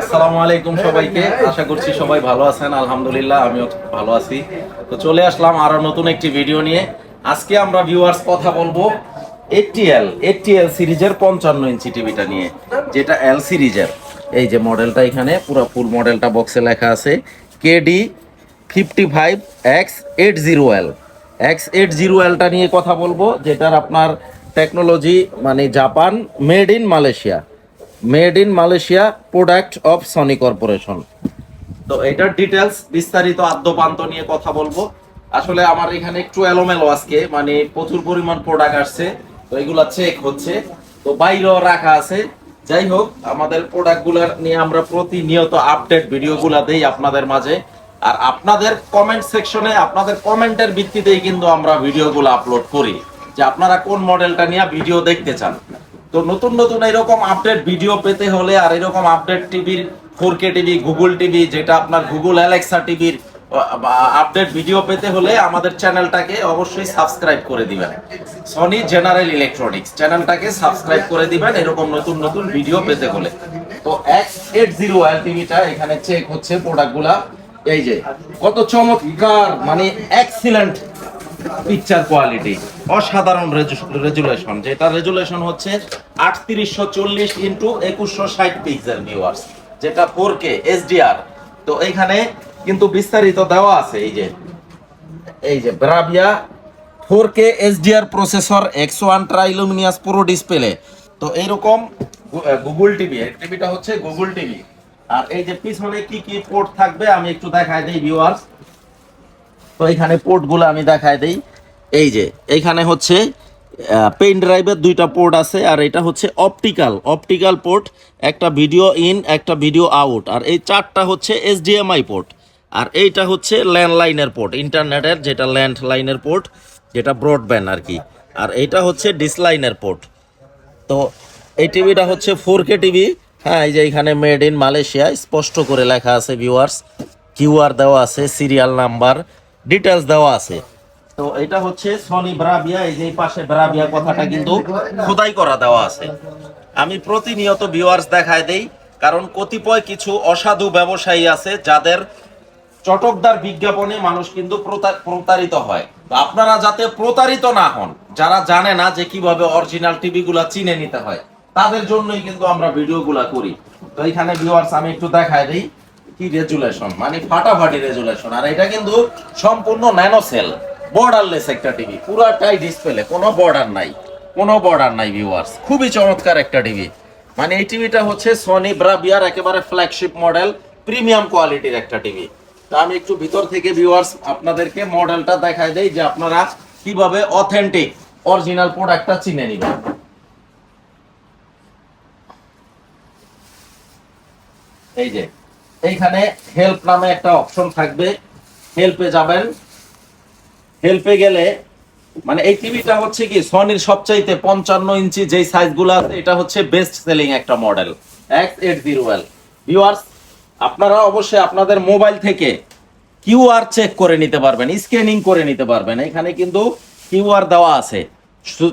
আসসালামু আলাইকুম সবাইকে। আশা করছি সবাই ভালো আছেন। আলহামদুলিল্লাহ, আমিও ভালো আছি। তো চলে আসলাম আরও নতুন একটি ভিডিও নিয়ে। আজকে আমরা ভিউয়ার্স কথা বলব এটিএল এটিএল সিরিজের পঞ্চান্ন ইঞ্চি টিভিটা নিয়ে, যেটা এল সিরিজের। এই যে মডেলটা এখানে, পুরো ফুল মডেলটা বক্সে লেখা আছে KD fifty five X eight zero L X eight zero এলটা নিয়ে কথা বলব, যেটার আপনার টেকনোলজি মানে Japan made in Malaysia made in Malaysia product of Sony corporation. তো এটার ডিটেলস বিস্তারিত আদ্যপান্ত নিয়ে কথা বলব। আসলে আমার এখানে একটু এলোমেলো আজকে মানে প্রচুর পরিমাণ প্রোডাক্ট আসছে, তো এগুলা চেক হচ্ছে। তো বাইরেও রাখা আছে। যাই হোক, আমাদের প্রোডাক্টগুলোর নিয়ে আমরা প্রতিনিয়ত আপডেট ভিডিওগুলা দেই আপনাদের মাঝে। আর আপনাদের কমেন্ট সেকশনে আপনাদের কমেন্টের ভিত্তিতেই কিন্তু আমরা ভিডিওগুলো আপলোড করি। যে আপনারা কোন মডেলটা নিয়ে ভিডিও দেখতে চান। তো নতুন নতুন এরকম আপডেট ভিডিও পেতে হলে আর এরকম আপডেট টিভির four K TV Google TV যেটা আপনার গুগল অ্যালেক্সা টিভির আপডেট ভিডিও পেতে হলে আমাদের চ্যানেলটাকে অবশ্যই সাবস্ক্রাইব করে দিবেন। সনি জেনারেল ইলেকট্রনিক্স চ্যানেলটাকে সাবস্ক্রাইব করে দিবেন এরকম নতুন নতুন ভিডিও পেতে হলে। তো এক্স এইট জিরো এল টিভিটা এখানে চেক হচ্ছে প্রোডাক্টগুলা এই যে, কত চমৎকার মানে এক্সিলেন্ট পিকচার কোয়ালিটি অসাধারণ রেজুলেশন যেটা রেজুলেশন হচ্ছে আটত্রিশশো চল্লিশ ইন্টু একুশশো ষাট পিক্সেল ভিউয়ার্স যেটা ফোর কে এসডিআর তো এখানে কিন্তু বিস্তারিত দেওয়া আছে, এই যে এই যে, Bravia four K SDR processor X one Triluminous পুরো ডিসপ্লে তো এইরকম গুগল টিভি টিভিটা হচ্ছে গুগল টিভি আর এই যে পিছনে কি কি পোর্ট থাকবে আমি একটু দেখাই দিই ভিউয়ার্স তো এখানে পোর্টগুলো আমি দেখাই দেই। এই যে এইখানে হচ্ছে পেন ড্রাইভের দুইটা পোর্ট আছে, আর এটা হচ্ছে অপটিক্যাল অপটিক্যাল পোর্ট একটা ভিডিও ইন একটা ভিডিও আউট আর এই চারটা হচ্ছে এইচডিএমআই পোর্ট আর এইটা হচ্ছে ল্যান্ডলাইনের পোর্ট ইন্টারনেটের যেটা ল্যান্ড লাইনের পোর্ট যেটা ব্রডব্যান্ড আর কি, আর এইটা হচ্ছে ডিসলাইনের পোর্ট তো এই টিভিটা হচ্ছে ফোর কে টিভি হ্যাঁ এই যে এখানে মেড ইন মালয়েশিয়া স্পষ্ট করে লেখা আছে ভিউয়ার্স কিউআর দেওয়া আছে সিরিয়াল নাম্বার ডিটেলস দেওয়া আছে তো এটা হচ্ছে সনি ব্রাবিয়া, এই যে পাশে ব্রাবিয়া কথাটা কিন্তু খোদাই করা দেওয়া আছে। আমি প্রতিনিয়ত ভিউয়ার্স দেখায় দেই, কারণ কতিপয় কিছু অসাধু ব্যবসায়ী আছে যাদের চটকদার বিজ্ঞাপনে মানুষ কিন্তু প্রতারিত হয়। আপনারা যাতে প্রতারিত না হন, যারা জানে না যে কীভাবে অরিজিনাল টিভি গুলা চিনে নিতে হয়, তাদের জন্যই কিন্তু আমরা ভিডিওগুলা করি। তো এখানে ভিউয়ার্স আমি একটু দেখায় দিই, কি রেজুলেশন? মানে ফাটাফাটি রেজুলেশন। আর এটা কিন্তু সম্পূর্ণ ন্যানো সেল। বর্ডারলেস একটা টিভি পুরাটাই ডিসপ্লে কোনো বর্ডার নাই, কোনো বর্ডার নাই ভিউয়ার্স খুবই চমৎকার একটা টিভি মানে এই টিভিটা হচ্ছে সনি ব্রাভিয়ার একেবারে ফ্ল্যাগশিপ মডেল প্রিমিয়াম কোয়ালিটির একটা টিভি তা আমি একটু ভিতর থেকে ভিউয়ার্স আপনাদেরকে মডেলটা দেখাই দেই যে আপনারা কীভাবে অথেন্টিক অরিজিনাল প্রোডাক্টটা চিনে নেবেন। এই যে, এইখানে হেল্প নামে একটা অপশন থাকবে। হেল্পে যাবেন। হেল্পে গেলে মানে এই টিভিটা হচ্ছে কি সনির সবচাইতে পঞ্চান্ন ইঞ্চি যেই সাইজগুলো আছে, এটা হচ্ছে বেস্ট সেলিং একটা model X eight zero L viewers আপনারা অবশ্যই আপনাদের মোবাইল থেকে কিউআর চেক করে নিতে পারবেন স্ক্যানিং করে নিতে পারবেন। এখানে কিন্তু কিউআর দেওয়া আছে।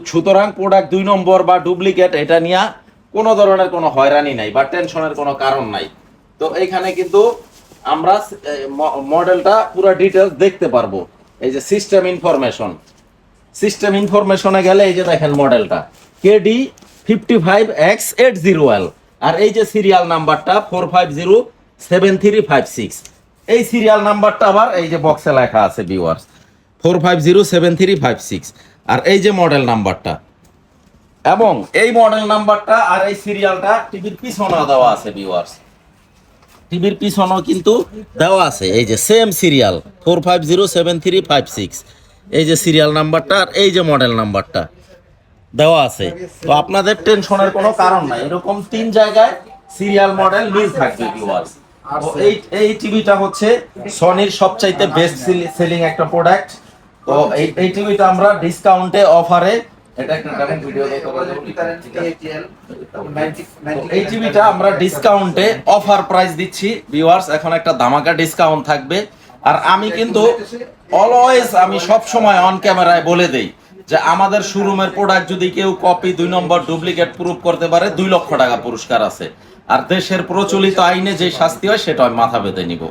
সুতরাং প্রোডাক্ট দুই নম্বর বা ডুপ্লিকেট এটা নিয়ে কোনো ধরনের কোনো হয়রানি নাই বা টেনশনের কোনো কারণ নাই। তো এখানে কিন্তু আমরা মডেলটা পুরো ডিটেলস দেখতে পারব। এই যে সিস্টেম ইনফরমেশন সিস্টেম ইনফরমেশনে গেলে এই যে দেখেন মডেলটা KD fifty five X eight zero L আর এই যে সিরিয়াল নাম্বারটা four five zero seven three five six এই সিরিয়াল নাম্বারটা আবার এই যে বক্সে লেখা আছে viewers four five zero seven three five six আর এই যে মডেল নাম্বারটা এবং এই মডেল নাম্বারটা আর এই সিরিয়ালটা টিভির পিছনে দেওয়া আছে ভিউয়ার্স টিভির পিছনেও কিন্তু দেওয়া আছে। এই যে same serial four five zero seven three five six এই যে সিরিয়াল নাম্বারটা আর এই যে মডেল নাম্বারটা দেওয়া আছে। তো আপনাদের টেনশনের কোনো কারণ নাই। এরকম তিন জায়গায় সিরিয়াল মডেল মিল থাকবে এই এই টিভিটা হচ্ছে সনির সবচাইতে বেস্ট সেলিং একটা প্রোডাক্ট তো এই এই টিভিটা আমরা ডিসকাউন্টে অফারে আমরা ডিসকাউন্টে অফার প্রাইস দিচ্ছি আর আমি কিন্তু অলওয়েজ আমি অন ক্যামেরায় বলে যে আমাদের শোরুমের প্রোডাক্ট যদি কেউ কপি দুই নম্বর ডুপ্লিকেট প্রুফ করতে পারে, দুই লক্ষ টাকা পুরস্কার আছে। আর দেশের প্রচলিত আইনে যে শাস্তি হয়, সেটা মাথা বেঁধে নিব।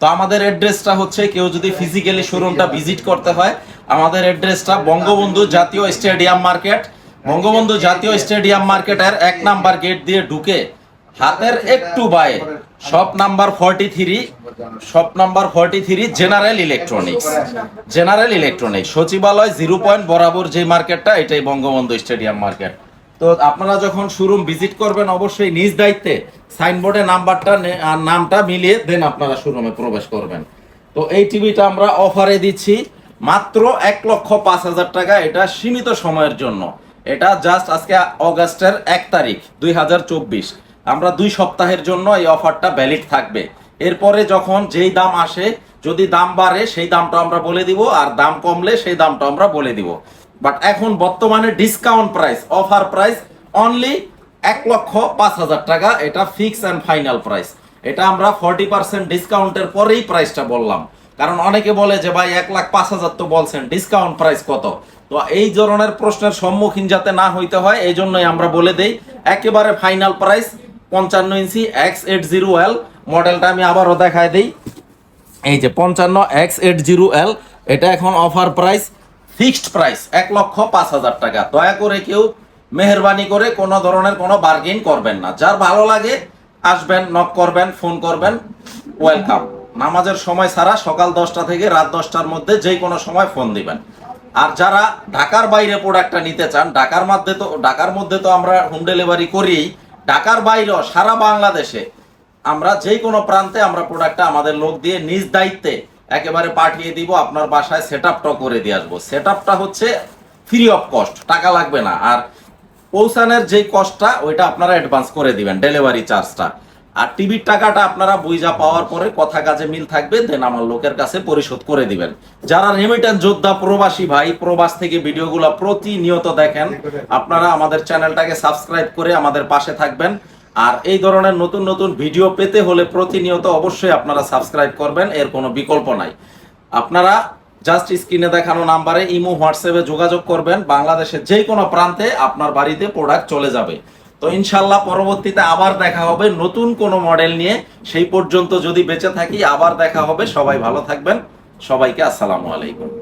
তো আমাদের অ্যাড্রেসটা হচ্ছে, কেউ যদি ফিজিক্যালি শোরুমটা ভিজিট করতে হয় আমাদের অ্যাড্রেসটা বঙ্গবন্ধু জাতীয় স্টেডিয়াম মার্কেট। বঙ্গবন্ধু জাতীয় স্টেডিয়াম মার্কেটের এক নাম্বার গেট দিয়ে ঢুকে হাতের একটু বায়ে shop number forty three shop number forty three general electronics general electronics সচিবালয় জিরো পয়েন্ট বরাবর যে মার্কেটটা, এটাই বঙ্গবন্ধু স্টেডিয়াম মার্কেট। তো আপনারা যখন শোরুম ভিজিট করবেন, অবশ্যই নিজ দায়িত্বে সাইনবোর্ডে নাম্বারটা আর নামটা মিলিয়ে দেন আপনারা শোরুমে প্রবেশ করবেন। তো এই টিভিটা আমরা অফারে দিচ্ছি। মাত্র এক লক্ষ পাঁচ হাজার টাকা এটা সীমিত সময়ের জন্য। এটা জাস্ট আজকে অগাস্টের এক তারিখ, দুই হাজার চব্বিশ। আমরা দুই সপ্তাহের জন্য এই অফারটা ভ্যালিড থাকবে। এরপরে যখন যেই দাম আসে, যদি দাম বাড়ে, সেই দামটা আমরা বলে দিব, আর দাম কমলে সেই দামটা আমরা বলে দিব। বাট এখন বর্তমানে discount price offer price only এক লক্ষ পাঁচ হাজার টাকা, এটা ফিক্স অ্যান্ড ফাইনাল প্রাইস এটা আমরা ফর্টি পার্সেন্ট ডিসকাউন্টের পরেই প্রাইসটা বললাম। কারণ অনেকে বলে যে ভাই এক লাখ পাঁচ হাজার তো বলছেন ডিসকাউন্ট প্রাইস কত? তো এই ধরনের প্রশ্নের সম্মুখীন যাতে না হইতে হয়, এই জন্যই আমরা বলে দেই, একেবারে ফাইনাল প্রাইস পঞ্চান্ন inch X eight zero L মডেলটা আমি আবারও দেখায় দিই। এই যে পঞ্চান্ন এক্স এইট জিরো এল এটা এখন অফার প্রাইস ফিক্সড প্রাইস এক লক্ষ পাঁচ হাজার টাকা। দয়া করে কেউ মেহরবানি করে কোনো ধরনের কোনো বার্গেন করবেন না। যার ভালো লাগে, আসবেন নক করবেন ফোন করবেন ওয়েলকাম নামাজের সময় ছাড়া সকাল দশটা থেকে রাত দশটার মধ্যে যে কোনো সময় ফোন দিবেন। আর যারা ঢাকার বাইরে প্রোডাক্টটা নিতে চান, ঢাকার মধ্যে তো ঢাকার মধ্যে তো আমরা হোম ডেলিভারি করি ঢাকার বাইরেও সারা বাংলাদেশে আমরা যে কোনো প্রান্তে আমরা প্রোডাক্টটা আমাদের লোক দিয়ে নিজ দায়িত্বে একেবারে পাঠিয়ে দিব, আপনার বাসায় সেট আপটাও করে দিয়ে আসব। সেট আপটা হচ্ছে ফ্রি অফ কস্ট টাকা লাগবে না। আর পৌঁছানোর যে কস্টটা ওইটা আপনারা অ্যাডভান্স করে দিবেন ডেলিভারি চার্জটা আর টিভির টাকাটা আপনারা বুঝা পাওয়ার পরে কথা কাজে মিল থাকবে দেন আমার লোকের কাছে পরিশোধ করে দিবেন। যারা রেমিটেন্স যোদ্ধা, প্রবাসী ভাই, প্রবাস থেকে ভিডিওগুলো প্রতিনিয়ত দেখেন, আপনারা আমাদের চ্যানেলটাকে সাবস্ক্রাইব করে আমাদের পাশে থাকবেন। আর এই ধরনের নতুন নতুন ভিডিও পেতে হলে প্রতিনিয়ত অবশ্যই আপনারা সাবস্ক্রাইব করবেন, এর কোনো বিকল্প নাই। আপনারা জাস্ট স্ক্রিনে দেখানো নাম্বারে ইমো, হোয়াটসঅ্যাপে যোগাযোগ করবেন, বাংলাদেশের যে কোনো প্রান্তে আপনার বাড়িতে প্রোডাক্ট চলে যাবে। তো ইনশাল্লাহ পরবর্তীতে আবার দেখা হবে নতুন কোনো মডেল নিয়ে। সেই পর্যন্ত যদি বেঁচে থাকি, আবার দেখা হবে। সবাই ভালো থাকবেন। সবাইকে আসসালামু আলাইকুম।